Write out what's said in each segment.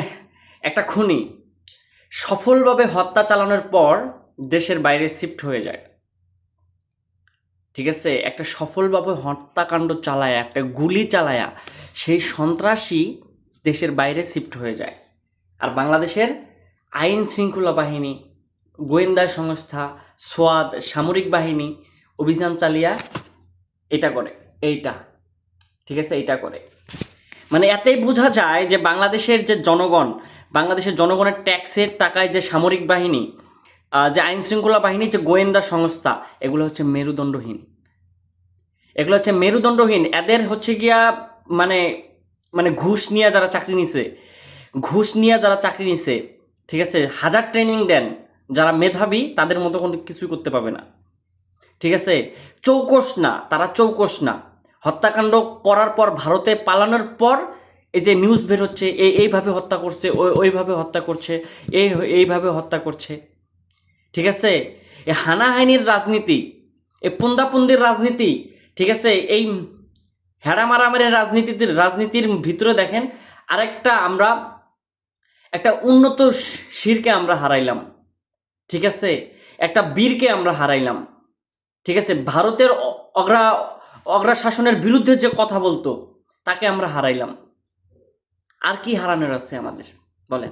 একটা খুনি সফলভাবে হত্যা চালানোর পর দেশের বাইরে শিফট হয়ে যায়। ঠিক আছে? একটা সফলভাবে হত্যাকাণ্ড চালায়া, একটা গুলি চালায়া সেই সন্ত্রাসী দেশের বাইরে শিফট হয়ে যায়। আর বাংলাদেশের আইন শৃঙ্খলা বাহিনী, গোয়েন্দা সংস্থা, সোয়াদ, সামরিক বাহিনী অভিযান চালিয়া এটা করে, এইটা। ঠিক আছে? এইটা করে। মানে এতেই বোঝা যায় যে বাংলাদেশের যে জনগণ, বাংলাদেশের জনগণের ট্যাক্সের টাকায় যে সামরিক বাহিনী যে আইন শৃঙ্খলা বাহিনী, যে গোয়েন্দা সংস্থা, এগুলো হচ্ছে মেরুদণ্ডহীন। এগুলো হচ্ছে মেরুদণ্ডহীন। এদের হচ্ছে গিয়া মানে মানে ঘুষ নিয়ে যারা চাকরি নিছে, ঘুষ নিয়ে যারা চাকরি নিছে, ঠিক আছে, হাজার ট্রেনিং দেন, যারা মেধাবী, তাদের মতো কোনো কিছুই করতে পাবে না। ঠিক আছে চৌকস না, তারা চৌকস না। হত্যাকাণ্ড করার পর ভারতে পালানোর পর এই যে নিউজ বের হচ্ছে এই এইভাবে হত্যা করছে ওই ওইভাবে হত্যা করছে এই এইভাবে হত্যা করছে। ঠিক আছে? এ হানাহানির রাজনীতি এই পুন্দাপুন্দির রাজনীতি, ঠিক আছে? এই হেড়া মারামারির রাজনীতির ভিতরে দেখেন আরেকটা আমরা, একটা উন্নত শিরকে আমরা হারাইলাম। ঠিক আছে? একটা বীরকে আমরা হারাইলাম। ঠিক আছে? ভারতের অগ্রা অগ্রা শাসনের বিরুদ্ধে যে কথা বলতো, তাকে আমরা হারাইলাম। আর কি হারানোর আছে আমাদের? বলেন।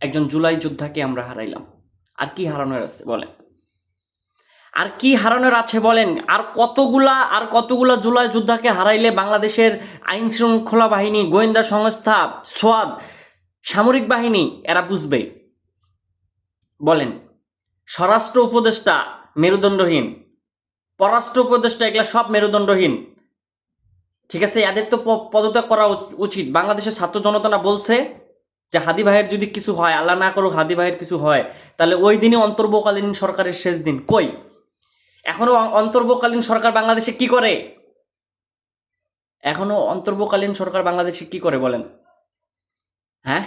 একজন জুলাই যোদ্ধাকে আমরা হারাইলাম। আর কি হারানোর আছে? বলেন। আর কি হারানোর আছে? বলেন। আর কতগুলা আর কতগুলা জুলাই যোদ্ধাকে হারাইলে বাংলাদেশের আইন শৃঙ্খলা বাহিনী, গোয়েন্দা সংস্থা, সোয়াদ, সামরিক বাহিনী, এরা বুঝবে? বলেন। স্বরাষ্ট্র উপদেষ্টা মেরুদণ্ডহীন। পররাষ্ট্র উপদেষ্টা এগুলা সব মেরুদণ্ডহীন। ঠিক আছে? এদের তো পদত্যাগ করা উচ- উচিত। বাংলাদেশের ছাত্র জনতা বলছে যে, হাদি ভাইয়ের যদি কিছু হয়, আল্লাহ না করুক হাদি ভাইয়ের কিছু হয়, তাহলে ওই দিনই অন্তর্বকালীন সরকারের শেষ দিন। কই? এখনও অ- অন্তর্বকালীন সরকার বাংলাদেশে কি করে? এখনও অন্তর্বকালীন সরকার বাংলাদেশে কি করে বলেন? হ্যাঁ?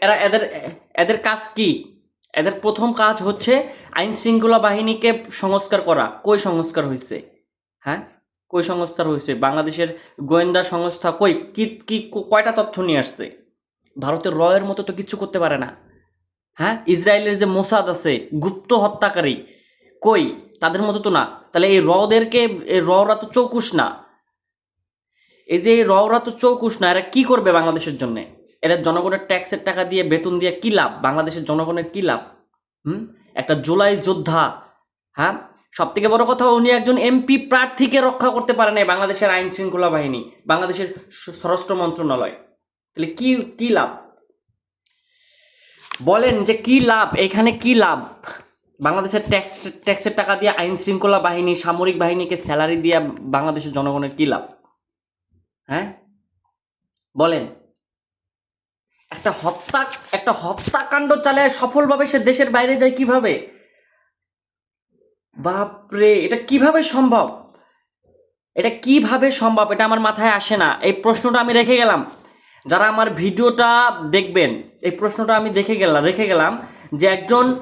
এরা এদের এদের কাজ কি? এদের প্রথম কাজ হচ্ছে আইন শৃঙ্খলা বাহিনীকে সংস্কার করা। কই সংস্কার হয়েছে হ্যাঁ? কই সংস্কার হয়েছে বাংলাদেশের গোয়েন্দা সংস্থা কই? কি কি কয়টা তথ্য নিয়ে আসছে? ভারতের রয়ের মতো তো কিছু করতে পারে না। হ্যাঁ? ইসরায়েলের যে মোসাদ আছে, গুপ্ত হত্যাকারী, কই? তাদের মতো তো না। তাহলে এই রদেরকে, এই ররা তো চৌকুশ না। এই যে এই রওরা তো চৌকুশ না, এরা কি করবে বাংলাদেশের জন্য? এরা জনগণের ট্যাক্সের টাকা দিয়ে, বেতন দিয়ে কি লাভ? বাংলাদেশের জনগণের কি লাভ? হুম? একটা জুলাই যোদ্ধা হ্যাঁ? সব থেকে বড় কথা, উনি একজন এমপি প্রার্থীকে রক্ষা করতে পারে নাই বাংলাদেশের আইন শৃঙ্খলা বাহিনী, বাংলাদেশের স্বরাষ্ট্র মন্ত্রণালয়। তাহলে কি কি লাভ? বলেন যে কি লাভ? এখানে কি লাভ? বাংলাদেশের ট্যাক্স, ট্যাক্সের টাকা দিয়ে আইন শৃঙ্খলা বাহিনী, সামরিক বাহিনীকে স্যালারি দিয়ে বাংলাদেশের জনগণের কি লাভ? হ্যাঁ? বলেন। একটা হত্যা, একটা হত্যাকাণ্ড চালায় সফলভাবে সে দেশের বাইরে যায় কীভাবে? বাপরে, এটা কীভাবে সম্ভব? এটা কীভাবে সম্ভব? এটা আমার মাথায় আসে না। এই প্রশ্নটা আমি রেখে গেলাম। যারা আমার ভিডিওটা দেখবেন, এই প্রশ্নটা আমি দেখে গেলাম রেখে গেলাম যে একজন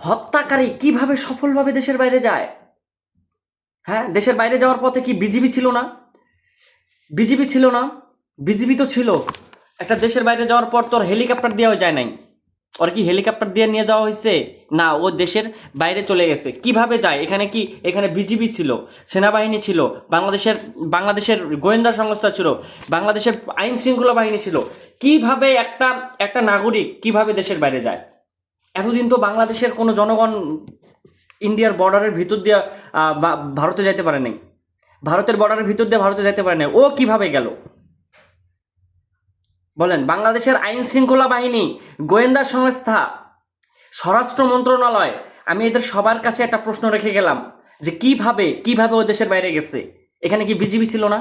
হত্যাকারী কীভাবে সফলভাবে দেশের বাইরে যায়? হ্যাঁ দেশের বাইরে যাওয়ার পথে কি বিজিবি ছিল না? বিজিবি ছিল না? বিজিবি তো ছিল। একটা দেশের বাইরে যাওয়ার পর তোর হেলিকপ্টার দেওয়া যায় নাই। ওর কি হেলিকপ্টার দিয়ে নিয়ে যাওয়া হয়েছে? না, ও দেশের বাইরে চলে গেছে। কীভাবে যায়? এখানে কি, এখানে বিজিবি ছিল, সেনাবাহিনী ছিল, বাংলাদেশের বাংলাদেশের গোয়েন্দা সংস্থা ছিল, বাংলাদেশের আইন শৃঙ্খলা বাহিনী ছিল। কীভাবে একটা একটা নাগরিক কীভাবে দেশের বাইরে যায়? এতদিন তো বাংলাদেশের কোনো জনগণ ইন্ডিয়ার বর্ডারের ভিতর দিয়ে ভারতে যাইতে পারে নাই। ভারতের বর্ডারের ভিতর দিয়ে ভারতে যাইতে পারে না ও কীভাবে গেল? বলেন, বাংলাদেশের আইন শৃঙ্খলা বাহিনী, গোয়েন্দা সংস্থা, স্বরাষ্ট্র মন্ত্রণালয়, আমি এদের সবার কাছে একটা প্রশ্ন রেখে গেলাম যে কীভাবে কীভাবে ও দেশের বাইরে গেছে? এখানে কি বিজিবি ছিল না?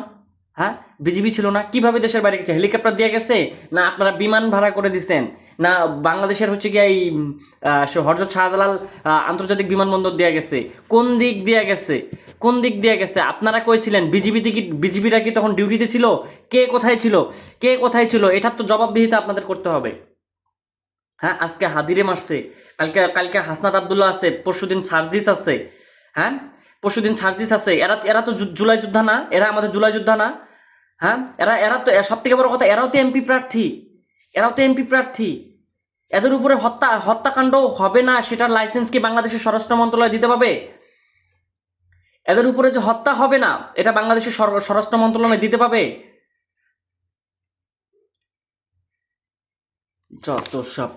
হ্যাঁ? বিজিবি ছিল না? কীভাবে দেশের বাইরে গেছে? হেলিকপ্টার দিয়ে গেছে? না আপনারা বিমান ভাড়া করে দিছেন? না বাংলাদেশের হচ্ছে গিয়ে এই হরজত শাহজালাল আন্তর্জাতিক বিমানবন্দর দেওয়া গেছে? কোন দিক দিয়ে গেছে? কোন দিক দিয়ে গেছে? আপনারা কইছিলেন বিজিবিতে কি বিজিবিরা কি তখন ডিউটিতে ছিল? কে কোথায় ছিল? কে কোথায় ছিল? এটার তো জবাবদিহিতা আপনাদের করতে হবে। হ্যাঁ আজকে হাদিরে মারছে। কালকে কালকে হাসনাত আবদুল্লাহ আছে, পরশুদিন সার্জিস আছে। হ্যাঁ পরশুদিন সার্জিস আছে। এরা এরা তো জুলাই যোদ্ধা না, এরা আমাদের জুলাই যোদ্ধা না। হ্যাঁ এরা এরা তো সব থেকে বড় কথা, এরাও তো এমপি প্রার্থী। এরাও তো এমপি প্রার্থী। এদের উপরে হত্যা, হত্যাকাণ্ড হবে না, সেটার লাইসেন্স কি বাংলাদেশের স্বরাষ্ট্র মন্ত্রণালয় দিতে পাবে এদের উপরে যে হত্যা হবে না এটা বাংলাদেশের স্বরাষ্ট্র মন্ত্রণালয় দিতে পাবে যত সব